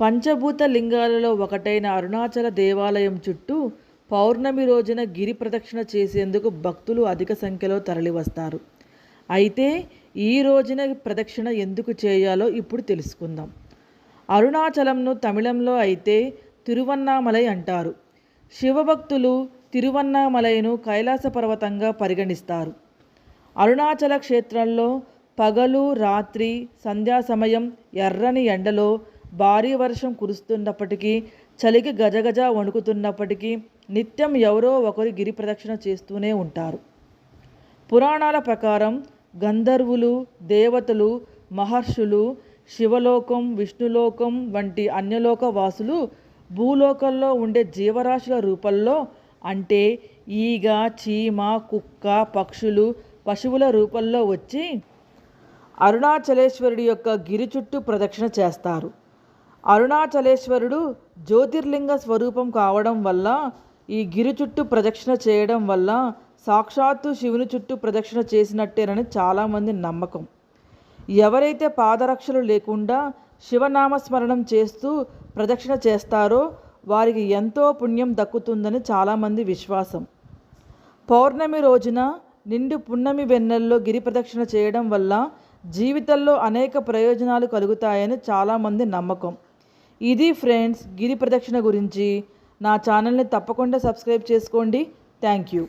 పంచభూత లింగాలలో ఒకటైన అరుణాచల దేవాలయం చుట్టూ పౌర్ణమి రోజున గిరి ప్రదక్షిణ చేసేందుకు భక్తులు అధిక సంఖ్యలో తరలివస్తారు. అయితే ఈ రోజున ప్రదక్షిణ ఎందుకు చేయాలో ఇప్పుడు తెలుసుకుందాం. అరుణాచలంను తమిళంలో అయితే తిరువన్నామలై అంటారు. శివభక్తులు తిరువన్నామలైను కైలాస పర్వతంగా పరిగణిస్తారు. అరుణాచల క్షేత్రంలో పగలు రాత్రి సంధ్యా సమయం ఎర్రని ఎండలో భారీ వర్షం కురుస్తున్నప్పటికీ చలికి గజగజ వణుకుతున్నప్పటికీ నిత్యం ఎవరో ఒకరు గిరి ప్రదక్షిణ చేస్తూనే ఉంటారు. పురాణాల ప్రకారం గంధర్వులు దేవతలు మహర్షులు శివలోకం విష్ణులోకం వంటి అన్యలోక వాసులు భూలోకంలో ఉండే జీవరాశుల రూపంలో అంటే ఈగ చీమ కుక్క పక్షులు పశువుల రూపంలో వచ్చి అరుణాచలేశ్వరుడి యొక్క గిరి చుట్టూ ప్రదక్షిణ చేస్తారు. అరుణాచలేశ్వరుడు జ్యోతిర్లింగ స్వరూపం కావడం వల్ల ఈ గిరి చుట్టూ ప్రదక్షిణ చేయడం వల్ల సాక్షాత్తు శివుని చుట్టూ ప్రదక్షిణ చేసినట్టేనని చాలామంది నమ్మకం. ఎవరైతే పాదరక్షలు లేకుండా శివనామస్మరణం చేస్తూ ప్రదక్షిణ చేస్తారో వారికి ఎంతో పుణ్యం దక్కుతుందని చాలామంది విశ్వాసం. పౌర్ణమి రోజున నిండు పున్నమి వెన్నెల్లో గిరి ప్రదక్షిణ చేయడం వల్ల జీవితంలో అనేక ప్రయోజనాలు కలుగుతాయని చాలామంది నమ్మకం. ఇది ఫ్రెండ్స్ గిరి ప్రదక్షిణ గురించి. నా ఛానల్ని తప్పకుండా సబ్స్క్రైబ్ చేసుకోండి. Thank you.